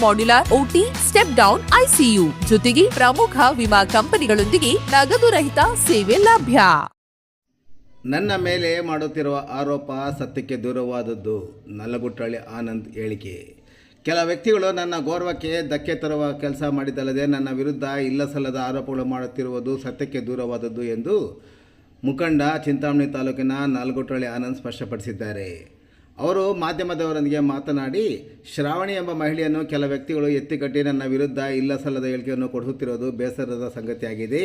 modular OT step down ICU ಜೊತೆಗೆ ಪ್ರಮುಖ ವಿಮಾ ಕಂಪನಿಗಳೊಂದಿಗೆ ನಗದು ರಹಿತ ಸೇವೆ ಲಭ್ಯ. ನನ್ನ ಮೇಲೆ ಮಾಡುತ್ತಿರುವ ಆರೋಪ ಸತ್ಯಕ್ಕೆ ದೂರವಾದದ್ದು ನಲ್ಲಗುಟ್ಟಳ್ಳಿ ಆನಂದ್ ಹೇಳಿಕೆ. ಕೆಲ ವ್ಯಕ್ತಿಗಳು ನನ್ನ ಗೌರವಕ್ಕೆ ಧಕ್ಕೆ ತರುವ ಕೆಲಸ ಮಾಡಿದ್ದಲ್ಲದೆ ನನ್ನ ವಿರುದ್ಧ ಇಲ್ಲಸಲ್ಲದ ಆರೋಪಗಳು ಮಾಡುತ್ತಿರುವುದು ಸತ್ಯಕ್ಕೆ ದೂರವಾದದ್ದು ಎಂದು ಮುಖಂಡ ಚಿಂತಾಮಣಿ ತಾಲೂಕಿನ ನಾಲ್ಗುಟ್ಟಳ್ಳಿ ಆನಂದ್ ಸ್ಪಷ್ಟಪಡಿಸಿದ್ದಾರೆ. ಅವರು ಮಾಧ್ಯಮದವರೊಂದಿಗೆ ಮಾತನಾಡಿ, ಶ್ರಾವಣಿ ಎಂಬ ಮಹಿಳೆಯನ್ನು ಕೆಲ ವ್ಯಕ್ತಿಗಳು ಎತ್ತಿಕಟ್ಟಿ ನನ್ನ ವಿರುದ್ಧ ಇಲ್ಲಸಲ್ಲದ ಹೇಳಿಕೆಯನ್ನು ಕೊಡಿಸುತ್ತಿರುವುದು ಬೇಸರದ ಸಂಗತಿಯಾಗಿದೆ.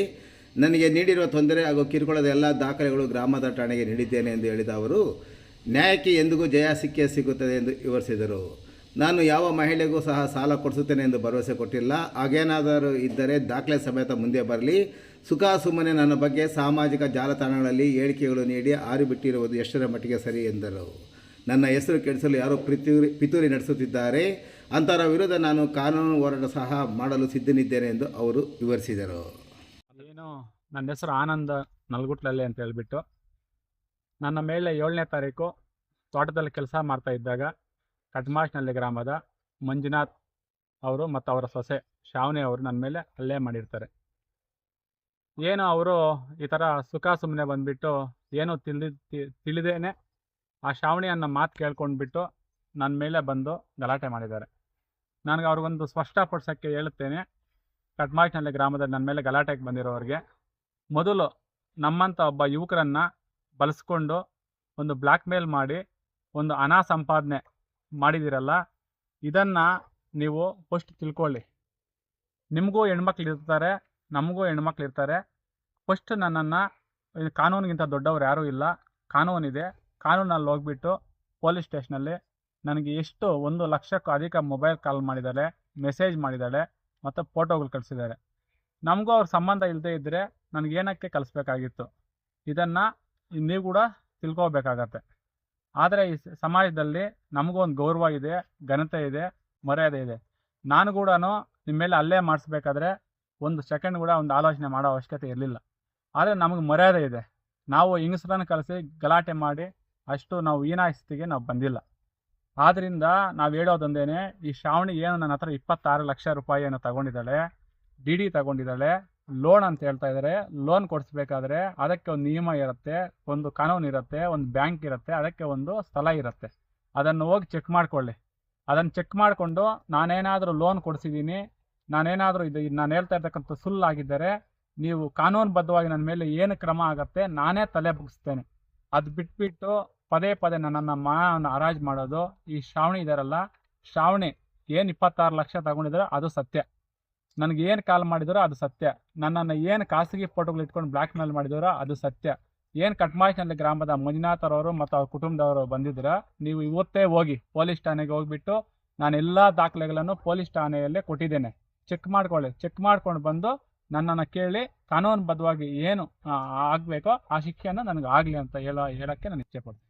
ನನಗೆ ನೀಡಿರುವ ತೊಂದರೆ ಹಾಗೂ ಕಿರುಕುಳದ ಎಲ್ಲ ದಾಖಲೆಗಳು ಗ್ರಾಮದ ಠಾಣೆಗೆ ನೀಡಿದ್ದೇನೆ ಎಂದು ಹೇಳಿದ ಅವರು, ನ್ಯಾಯಕ್ಕೆ ಎಂದಿಗೂ ಜಯ ಸಿಕ್ಕೇ ಸಿಗುತ್ತದೆ ಎಂದು ವಿವರಿಸಿದರು. ನಾನು ಯಾವ ಮಹಿಳೆಗೂ ಸಹ ಸಾಲ ಕೊಡಿಸುತ್ತೇನೆ ಎಂದು ಭರವಸೆ ಕೊಟ್ಟಿಲ್ಲ. ಹಾಗೇನಾದರೂ ಇದ್ದರೆ ದಾಖಲೆ ಸಮೇತ ಮುಂದೆ ಬರಲಿ. ಸುಖ ಸುಮ್ಮನೆ ನನ್ನ ಬಗ್ಗೆ ಸಾಮಾಜಿಕ ಜಾಲತಾಣಗಳಲ್ಲಿ ಹೇಳಿಕೆಗಳು ನೀಡಿ ಆರಿಬಿಟ್ಟಿರುವುದು ಎಷ್ಟರ ಮಟ್ಟಿಗೆ ಸರಿ ಎಂದರು. ನನ್ನ ಹೆಸರು ಕೆಡಿಸಲು ಯಾರೋ ಪಿತೂರಿ ಪಿತೂರಿ ನಡೆಸುತ್ತಿದ್ದಾರೆ. ಅಂತರ ವಿರುದ್ಧ ನಾನು ಕಾನೂನು ಹೋರಾಟ ಸಹ ಮಾಡಲು ಸಿದ್ಧನಿದ್ದೇನೆ ಎಂದು ಅವರು ವಿವರಿಸಿದರು. ಏನು? ನನ್ನ ಹೆಸರು ಆನಂದ ನಲ್ಗುಟ್ಲಲ್ಲಿ ಅಂತ ಹೇಳಿಬಿಟ್ಟು, ನನ್ನ ಮೇಲೆ ಏಳನೇ ತಾರೀಕು ತೋಟದಲ್ಲಿ ಕೆಲಸ ಮಾಡ್ತಾ ಇದ್ದಾಗ ಕಟ್ಮಾಶ್ನಲ್ಲಿ ಗ್ರಾಮದ ಮಂಜುನಾಥ್ ಅವರು ಮತ್ತು ಅವರ ಸೊಸೆ ಶಾವಣಿ ಅವರು ನನ್ನ ಮೇಲೆ ಹಲ್ಲೆ ಮಾಡಿರ್ತಾರೆ. ಏನು? ಅವರು ಈ ಥರ ಸುಖ ಸುಮ್ಮನೆ ಬಂದುಬಿಟ್ಟು ಏನು ತಿಳಿದ ತಿಳಿದೇನೆ ಆ ಶಾವಣಿ ಅನ್ನೋ ಮಾತು ಕೇಳ್ಕೊಂಡ್ಬಿಟ್ಟು ನನ್ನ ಮೇಲೆ ಬಂದು ಗಲಾಟೆ ಮಾಡಿದ್ದಾರೆ. ನನಗೆ ಅವ್ರಿಗೊಂದು ಸ್ಪಷ್ಟಪಡಿಸೋಕ್ಕೆ ಹೇಳುತ್ತೇನೆ ಕಟ್ಮಾಶ್ನಲ್ಲಿ ಗ್ರಾಮದಲ್ಲಿ ನನ್ನ ಮೇಲೆ ಗಲಾಟೆಗೆ ಬಂದಿರೋರಿಗೆ ಮೊದಲು ನಮ್ಮಂಥ ಒಬ್ಬ ಯುವಕರನ್ನು ಬಳಸ್ಕೊಂಡು ಒಂದು ಬ್ಲ್ಯಾಕ್ ಮೇಲ್ ಮಾಡಿ ಒಂದು ಹಣ ಸಂಪಾದನೆ ಮಾಡಿದಿರಲ್ಲ, ಇದನ್ನು ನೀವು ಫಸ್ಟ್ ತಿಳ್ಕೊಳ್ಳಿ. ನಿಮಗೂ ಹೆಣ್ಮಕ್ಳು ಇರ್ತಾರೆ, ನಮಗೂ ಹೆಣ್ಮಕ್ಳು ಇರ್ತಾರೆ. ಫಸ್ಟ್ ನನ್ನನ್ನು, ಕಾನೂನಿಗಿಂತ ದೊಡ್ಡವ್ರು ಯಾರೂ ಇಲ್ಲ, ಕಾನೂನಿದೆ. ಕಾನೂನಲ್ಲಿ ಹೋಗ್ಬಿಟ್ಟು ಪೊಲೀಸ್ ಸ್ಟೇಷನಲ್ಲಿ ನನಗೆ ಎಷ್ಟು ಒಂದು ಲಕ್ಷಕ್ಕೂ ಅಧಿಕ ಮೊಬೈಲ್ ಕಾಲ್ ಮಾಡಿದ್ದಾರೆ, ಮೆಸೇಜ್ ಮಾಡಿದ್ದಾಳೆ ಮತ್ತು ಫೋಟೋಗಳು ಕಳಿಸಿದ್ದಾರೆ. ನಮಗೂ ಅವ್ರ ಸಂಬಂಧ ಇಲ್ಲದೇ ಇದ್ದರೆ ನನಗೆ ಏನಕ್ಕೆ ಕಲಿಸ್ಬೇಕಾಗಿತ್ತು ಇದನ್ನು ನೀವು ಕೂಡ ತಿಳ್ಕೋಬೇಕಾಗತ್ತೆ. ಆದರೆ ಈ ಸಮಾಜದಲ್ಲಿ ನಮಗೂ ಒಂದು ಗೌರವ ಇದೆ, ಘನತೆ ಇದೆ, ಮರ್ಯಾದೆ ಇದೆ. ನಾನು ಕೂಡ ನಿಮ್ಮ ಮೇಲೆ ಅಲ್ಲೇ ಮಾಡಿಸ್ಬೇಕಾದ್ರೆ ಒಂದು ಸೆಕೆಂಡ್ ಕೂಡ ಒಂದು ಆಲೋಚನೆ ಮಾಡೋ ಅವಶ್ಯಕತೆ ಇರಲಿಲ್ಲ. ಆದರೆ ನಮಗೆ ಮರ್ಯಾದೆ ಇದೆ. ನಾವು ಹೆಂಗಸರನ್ನು ಕಲಿಸಿ ಗಲಾಟೆ ಮಾಡಿ ಅಷ್ಟು ನಾವು ಹೀನಾಯಿಸ್ತಿಗೆ ನಾವು ಬಂದಿಲ್ಲ. ಆದ್ದರಿಂದ ನಾವು ಹೇಳೋದೊಂದೇನೆ ಈ ಶ್ರಾವಣಿ ಏನು ನನ್ನ ಹತ್ರ ಇಪ್ಪತ್ತಾರು ಲಕ್ಷ ರೂಪಾಯಿಯನ್ನು ತಗೊಂಡಿದ್ದಾಳೆ, ಡಿ ಡಿ ತಗೊಂಡಿದ್ದಾಳೆ, ಲೋನ್ ಅಂತ ಹೇಳ್ತಾ ಇದ್ದಾರೆ ಲೋನ್ ಕೊಡಿಸ್ಬೇಕಾದ್ರೆ ಅದಕ್ಕೆ ಒಂದು ನಿಯಮ ಇರುತ್ತೆ, ಒಂದು ಕಾನೂನು ಇರುತ್ತೆ, ಒಂದು ಬ್ಯಾಂಕ್ ಇರುತ್ತೆ, ಅದಕ್ಕೆ ಒಂದು ಸ್ಥಳ ಇರುತ್ತೆ. ಅದನ್ನು ಹೋಗಿ ಚೆಕ್ ಮಾಡ್ಕೊಳ್ಳಿ. ಅದನ್ನು ಚೆಕ್ ಮಾಡಿಕೊಂಡು ನಾನೇನಾದರೂ ಲೋನ್ ಕೊಡಿಸಿದ್ದೀನಿ ನಾನೇನಾದರೂ ಇದು ನಾನು ಹೇಳ್ತಾ ಇರ್ತಕ್ಕಂಥ ಸುಳ್ಳಾಗಿದ್ದರೆ ನೀವು ಕಾನೂನುಬದ್ಧವಾಗಿ ನನ್ನ ಮೇಲೆ ಏನು ಕ್ರಮ ಆಗುತ್ತೆ, ನಾನೇ ತಲೆ ಬಗ್ಗಿಸ್ತೇನೆ ಅದು ಬಿಟ್ಬಿಟ್ಟು ಪದೇ ಪದೇ ನನ್ನನ್ನು ಮಾನವನ್ನು ಹರಾಜು ಮಾಡೋದು, ಈ ಶ್ರಾವಣಿ ಇದಾರಲ್ಲ, ಶ್ರಾವಣಿ ಏನು ಇಪ್ಪತ್ತಾರು ಲಕ್ಷ ತಗೊಂಡಿದ್ರೆ ಅದು ಸತ್ಯ. ನನಗೆ ಏನು ಕಾಲ್ ಮಾಡಿದಾರೋ ಅದು ಸತ್ಯ. ನನ್ನನ್ನು ಏನು ಖಾಸಗಿ ಫೋಟೋಗಳು ಇಟ್ಕೊಂಡು ಬ್ಲ್ಯಾಕ್ ಮೇಲ್ ಮಾಡಿದಾರೋ ಅದು ಸತ್ಯ. ಏನು ಕಟ್ಮಾಯಿನಲ್ಲಿ ಗ್ರಾಮದ ಮಂಜುನಾಥರವರು ಮತ್ತು ಅವ್ರ ಕುಟುಂಬದವರು ಬಂದಿದ್ರು, ನೀವು ಇವತ್ತೇ ಹೋಗಿ ಪೊಲೀಸ್ ಠಾಣೆಗೆ ಹೋಗ್ಬಿಟ್ಟು ನಾನು ಎಲ್ಲ ದಾಖಲೆಗಳನ್ನು ಪೊಲೀಸ್ ಠಾಣೆಯಲ್ಲೇ ಕೊಟ್ಟಿದ್ದೇನೆ. ಚೆಕ್ ಮಾಡ್ಕೊಳ್ಳಿ. ಚೆಕ್ ಮಾಡ್ಕೊಂಡು ಬಂದು ನನ್ನನ್ನು ಕೇಳಿ ಕಾನೂನುಬದ್ಧವಾಗಿ ಏನು ಆಗಬೇಕೋ ಆ ಶಿಕ್ಷೆಯನ್ನು ನನಗೆ ಆಗಲಿ ಅಂತ ಹೇಳೋ, ಹೇಳೋಕ್ಕೆ ನಾನು ಇಚ್ಛೆ ಪಡ್ತೀನಿ.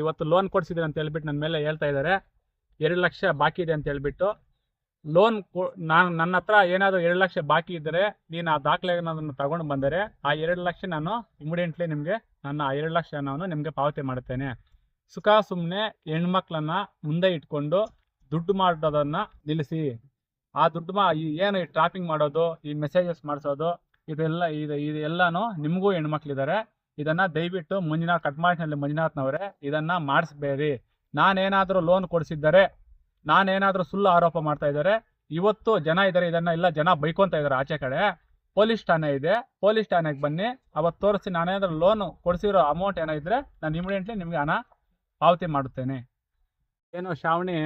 ಇವತ್ತು ಲೋನ್ ಕೊಡಿಸಿದ್ರೆ ಅಂತ ಹೇಳ್ಬಿಟ್ಟು ನನ್ನ ಮೇಲೆ ಹೇಳ್ತಾ ಇದ್ದಾರೆ ಎರಡು ಲಕ್ಷ ಬಾಕಿ ಇದೆ ಅಂತ ಹೇಳ್ಬಿಟ್ಟು ಲೋನ್ ನಾನು, ನನ್ನ ಹತ್ರ ಏನಾದರೂ ಎರಡು ಲಕ್ಷ ಬಾಕಿ ಇದ್ದರೆ ನೀನು ಆ ದಾಖಲೆಗಳನ್ನು ತಗೊಂಡು ಬಂದರೆ ಆ ಎರಡು ಲಕ್ಷ ನಾನು ಇಮಿಡಿಯೇಟ್ಲಿ ನಿಮಗೆ, ನನ್ನ ಆ ಎರಡು ಲಕ್ಷ ನಾನು ನಿಮಗೆ ಪಾವತಿ ಮಾಡುತ್ತೇನೆ. ಸುಖ ಸುಮ್ಮನೆ ಹೆಣ್ಮಕ್ಳನ್ನ ಮುಂದೆ ಇಟ್ಕೊಂಡು ದುಡ್ಡು ಮಾಡೋದನ್ನು ನಿಲ್ಲಿಸಿ. ಆ ದುಡ್ಡು ಮಾ, ಈ ಏನು ಟ್ರಾಪಿಂಗ್ ಮಾಡೋದು, ಈ ಮೆಸೇಜಸ್ ಮಾಡಿಸೋದು, ಇದೆಲ್ಲ, ಇದು, ಇದೆಲ್ಲನೂ ನಿಮಗೂ ಹೆಣ್ಮಕ್ಳಿದ್ದಾರೆ. ಇದನ್ನು ದಯವಿಟ್ಟು ಮಂಜುನಾಥ್ ಕಟ್ಮಾಶ್ನಲ್ಲಿ ಮಂಜುನಾಥ್ನವರೇ ಇದನ್ನು ಮಾಡಿಸ್ಬೇಡಿ. ನಾನೇನಾದರೂ ಲೋನ್ ಕೊಡಿಸಿದ್ದರೆ, ನಾನೇನಾದರೂ ಸುಳ್ಳು ಆರೋಪ ಮಾಡ್ತಾ ಇದ್ದಾರೆ, ಇವತ್ತು ಜನ ಇದ್ದಾರೆ ಇದನ್ನ ಇಲ್ಲ, ಜನ ಬೈಕೊಂತ ಇದ್ದಾರೆ ಆಚೆ ಕಡೆ. ಪೊಲೀಸ್ ಠಾಣೆ ಇದೆ, ಪೊಲೀಸ್ ಠಾಣೆಗೆ ಬನ್ನಿ, ಅವತ್ತು ತೋರಿಸಿ ನಾನೇನಾದರೂ ಲೋನ್ ಕೊಡಿಸಿರೋ ಅಮೌಂಟ್ ಏನೋ ನಾನು ಇಮಿಡಿಯೇಟ್ಲಿ ನಿಮಗೆ ಹಣ ಪಾವತಿ ಮಾಡುತ್ತೇನೆ. ಏನು ಶ್ರಾವಣಿ,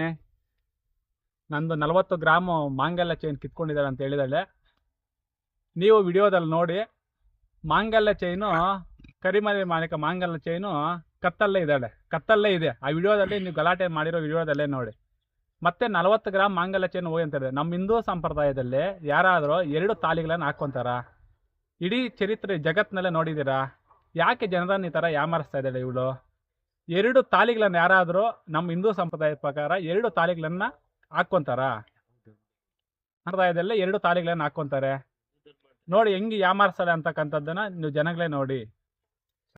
ನಂದು ನಲವತ್ತು ಗ್ರಾಮ್ ಮಾಂಗಲ್ಯ ಚೈನ್ ಕಿತ್ಕೊಂಡಿದ್ದಾರೆ ಅಂತ ಹೇಳಿದಾಳೆ. ನೀವು ವಿಡಿಯೋದಲ್ಲಿ ನೋಡಿ, ಮಾಂಗಲ್ಯ ಚೈನು ಕರಿಮರಿ ಮಾಲಿಕ ಮಾಂಗಲ್ಯ ಚೈನು ಕತ್ತಲ್ಲೇ ಇದ್ದಾಳೆ. ಕತ್ತಲ್ಲೇ ಇದೆ. ಆ ವಿಡಿಯೋದಲ್ಲಿ ನೀವು ಗಲಾಟೆ ಮಾಡಿರೋ ವಿಡಿಯೋದಲ್ಲೇ ನೋಡಿ. ಮತ್ತೆ ನಲವತ್ತು ಗ್ರಾಮ್ ಮಾಂಗಲ್ಯ ಚೈನ್ ಹೋಗಿ ಅಂತಾರೆ ನಮ್ಮ ಹಿಂದೂ ಸಂಪ್ರದಾಯದಲ್ಲಿ ಯಾರಾದರೂ ಎರಡು ತಾಲಿಗಳನ್ನು ಹಾಕ್ಕೊತಾರ? ಇಡೀ ಚರಿತ್ರೆ ಜಗತ್ತಿನಲ್ಲೇ ನೋಡಿದ್ದೀರಾ ಯಾಕೆ ಜನರನ್ನು ಈ ಥರ ಯಾಮಾರಿಸ್ತಾ ಇದ್ದಾಳೆ ಇವಳು? ಎರಡು ತಾಲಿಗಳನ್ನು ಯಾರಾದರೂ ನಮ್ಮ ಹಿಂದೂ ಸಂಪ್ರದಾಯದ ಪ್ರಕಾರ ಎರಡು ತಾಲಿಗಳನ್ನು ಹಾಕ್ಕೊಂತಾರ? ಸಂಪ್ರದಾಯದಲ್ಲೇ ಎರಡು ತಾಲಿಗಳನ್ನು ಹಾಕ್ಕೊಂತಾರೆ. ನೋಡಿ ಹೆಂಗೆ ಯಾಮಾರಿಸ್ತಾಳೆ ಅಂತಕ್ಕಂಥದ್ದನ್ನು ನೀವು ಜನಗಳೇ ನೋಡಿ.